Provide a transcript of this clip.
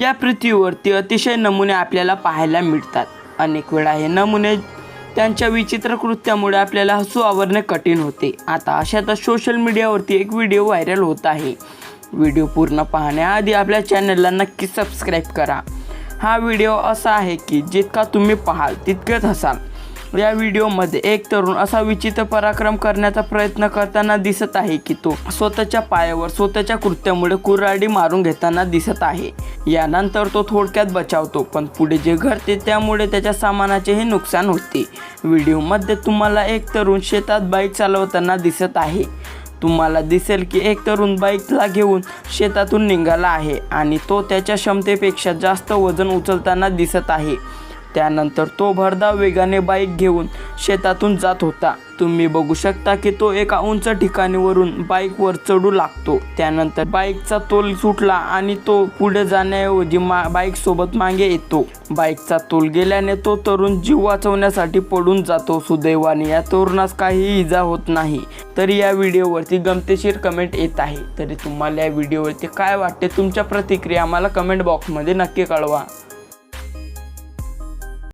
या पृथ्वीवरती अतिशय नमुने आपल्याला पाहायला मिळतात. अनेक वेळा हे नमुने त्यांच्या विचित्र कृत्यामुळे आपल्याला हसू आवरणे कठीण होते. आता अशातच सोशल मीडियावरती एक व्हिडिओ व्हायरल होत आहे. व्हिडिओ पूर्ण पाहण्याआधी आपल्या चॅनलला नक्की सबस्क्राईब करा. हा व्हिडिओ असा आहे की जितका तुम्ही पाहाल तितकेच हसाल. या व्हिडिओमध्ये एक तरुण असा विचित्र पराक्रम करण्याचा प्रयत्न करताना दिसत आहे की तो स्वतःच्या पायावर स्वतःच्या कृत्यामुळे कुऱ्हाडी मारून घेताना दिसत आहे. यानंतर तो थोडक्यात बचावतो पण पुढे जे घडते त्यामुळे त्याच्या सामानाचेही नुकसान होते. व्हिडिओमध्ये तुम्हाला एक तरुण शेतात बाईक चालवताना दिसत आहे. तुम्हाला दिसेल की एक तरुण बाईकला घेऊन शेतातून निघाला आहे आणि तो त्याच्या क्षमतेपेक्षा जास्त वजन उचलताना दिसत आहे. त्यानंतर तो भरधाव वेगाने बाईक घेऊन शेतातून जात होता. तुम्ही बघू शकता की तो एका उंच ठिकाणीवरून बाईकवर चढू लागतो. त्यानंतर बाईकचा तोल सुटला आणि तो पुढे जाण्याऐवजी मा बाईकसोबत मागे येतो. बाईकचा तोल गेल्याने तो तरुण जीव वाचवण्यासाठी पडून जातो. सुदैवाने या तरुणास काहीही इजा होत नाही. तरी या व्हिडिओवरती गमतीशीर कमेंट येत आहे. तरी तुम्हाला या व्हिडिओवरती काय वाटते? तुमच्या प्रतिक्रिया आम्हाला कमेंट बॉक्समध्ये नक्की कळवा.